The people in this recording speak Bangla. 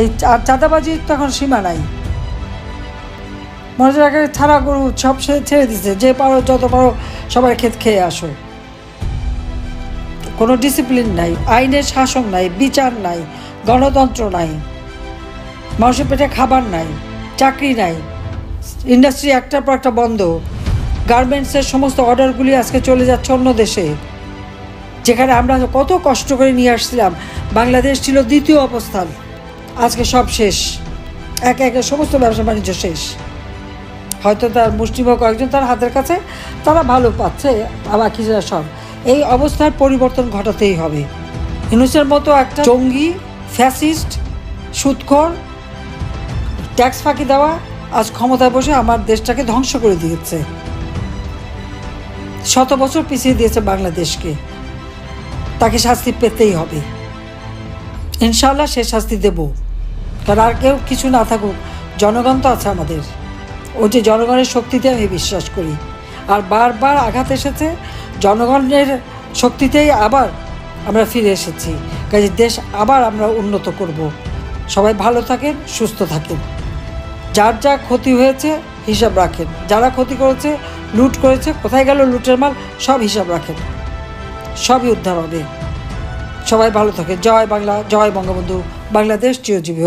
এই চাঁদাবাজির তখন সীমা নাই। মনে রাখে ছাড়া গরু সব সে ছেড়ে দিছে, যে পারো, যত পারো সবাই ক্ষেত খেয়ে আসো। কোনো ডিসিপ্লিন নাই, আইনের শাসন নাই, বিচার নাই, গণতন্ত্র নাই, মানুষের পেটে খাবার নাই, চাকরি নাই ইন্ডাস্ট্রি একটার পর একটা বন্ধ। গার্মেন্টসের সমস্ত অর্ডারগুলি আজকে চলে যাচ্ছে অন্য দেশে, যেখানে আমরা কত কষ্ট করে নিয়ে আসছিলাম। বাংলাদেশ ছিল দ্বিতীয় অবস্থান। আজকে সব শেষ। একে একে সমস্ত ব্যবসা বাণিজ্য শেষ। হয়তো তার মুষ্টিমেয় কয়েকজন তার হাতের কাছে, তারা ভালো পাচ্ছে আবার কিছুটা সব। এই অবস্থার পরিবর্তন ঘটাতেই হবে। ইউনুসের মতো একটা জঙ্গি, ফ্যাসিস্ট, সুৎখর, ট্যাক্স ফাঁকি দেওয়া আজ ক্ষমতায় বসে আমার দেশটাকে ধ্বংস করে দিয়েছে। শত বছর পিছিয়ে দিয়েছে বাংলাদেশকে। তাকে শাস্তি পেতেই হবে। ইনশাল্লাহ সে শাস্তি দেব। কারণ আর কেউ কিছু না থাকুক, জনগণ তো আছে আমাদের। ও যে জনগণের শক্তিতে আমি বিশ্বাস করি। আর বারবার আঘাত এসেছে, জনগণের শক্তিতেই আবার আমরা ফিরে এসেছি। কাজে দেশ আবার আমরা উন্নত করব। সবাই ভালো থাকেন, সুস্থ থাকেন। যার যা ক্ষতি হয়েছে, হিসাব রাখেন। যারা ক্ষতি করেছে, লুট করেছে, কোথায় গেল লুটের মাল, সব হিসাব রাখেন। সবই উদ্ধার হবে। সবাই ভালো থাকে জয় বাংলা, জয় বঙ্গবন্ধু। বাংলাদেশ চিরজীবী।